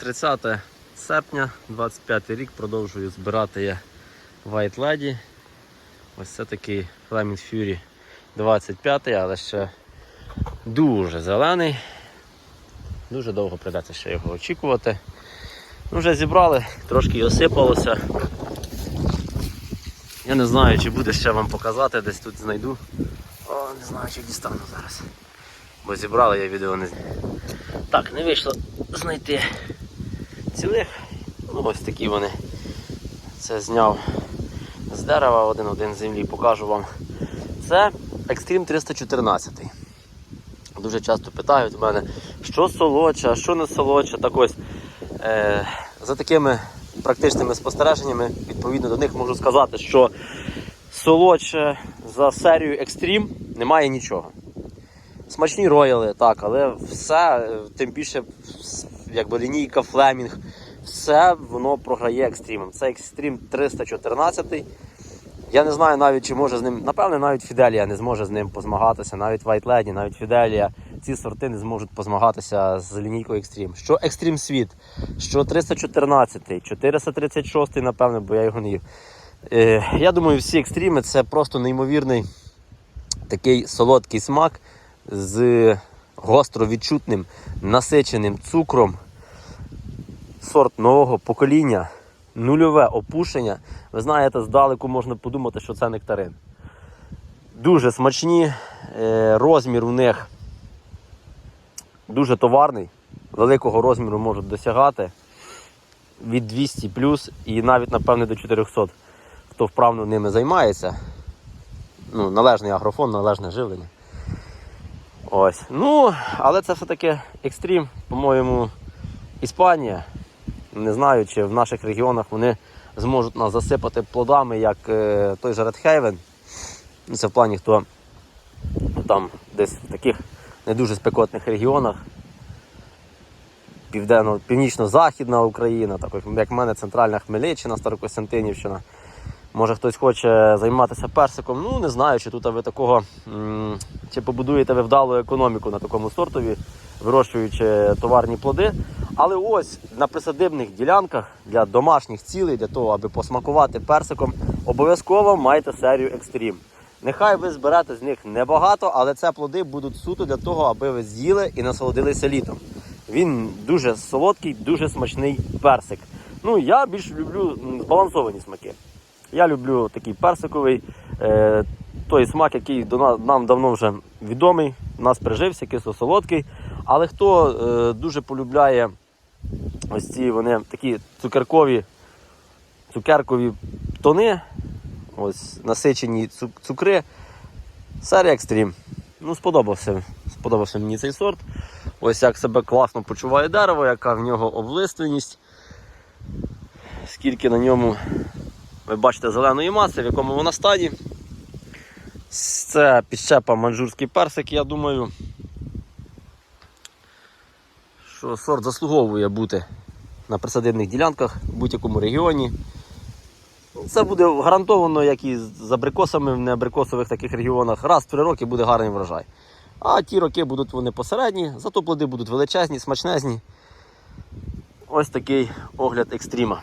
30 серпня, 25 рік, продовжую збирати я White Lady. Ось це такий Flaming Fury 25, але ще дуже зелений. Дуже довго придеться ще його очікувати. Ну, Вже зібрали, трошки осипалося. Я не знаю, чи буде ще вам показати, десь тут знайду. О, не знаю, чи дістану зараз. Бо зібрали я відео не зняв. Так, не вийшло знайти цілих. Ну, ось такі вони. Це зняв з дерева один-один землі, покажу вам. Це Extreme 314. Дуже часто питають у мене, що солодше, а що не солодше. Так ось, е, за такими практичними спостереженнями, відповідно до них можу сказати, що солодше за серію Extreme немає нічого. Смачні рояли, так, але все, е, тим більше якби лінійка Флемінг, все воно програє екстримом. Це Extreme 314. Я не знаю навіть, чи може з ним. Напевне, навіть Фіделія не зможе з ним позмагатися, навіть White Lady, навіть Фіделія. Ці сорти не зможуть позмагатися з лінійкою Extreme. Що Extreme Світ, що 314, 436, напевне, бо я його не їв. Е, я думаю, всі екстріми це просто неймовірний такий солодкий смак з гостро відчутним насиченим цукром. Сорт нового покоління, нульове опушення. Ви знаєте, здалеку можна подумати, що це нектарин. Дуже смачні, е, розмір у них дуже товарний, великого розміру можуть досягати від 200 плюс і навіть, напевне, до 400, хто вправно ними займається. Ну, належний агрофон, належне живлення. Ось. Ну, але це все-таки екстрім, по-моєму, Іспанія. Не знаю, чи в наших регіонах вони зможуть нас засипати плодами, як е, той же Haven. Ну, Це в плані, хто там десь в таких не дуже спекотних регіонах. Південно, північно-західна Україна, так як в мене центральна Хмельниччина, Старокостянтинівщина. Може хтось хоче займатися персиком. Ну не знаю, чи тут ви такого чи побудуєте ви вдалу економіку на такому сортові, вирощуючи товарні плоди. Але ось на присадибних ділянках для домашніх цілей, для того, аби посмакувати персиком, обов'язково майте серію екстрім. Нехай ви зберете з них небагато, але це плоди будуть суто для того, аби ви з'їли і насолодилися літом. Він дуже солодкий, дуже смачний персик. Ну я більш люблю збалансовані смаки. Я люблю такий персиковий, е, той смак, який нам давно вже відомий, у нас прижився, кисло-солодкий. Але хто е, дуже полюбляє ось ці вони такі цукеркові, цукеркові тони, ось насичені цукри, серія екстрім. Ну, сподобався, сподобався мені цей сорт. Ось як себе класно почуває дерево, яка в нього облиственність, скільки на ньому ви бачите зеленої маси, в якому вона стані. Це підщепа манжурський персик, я думаю, що сорт заслуговує бути на присадибних ділянках в будь-якому регіоні. Це буде гарантовано, як і з абрикосами в неабрикосових таких регіонах. Раз в три роки буде гарний врожай. А ті роки будуть вони посередні, зато плоди будуть величезні, смачнезні. Ось такий огляд екстріма.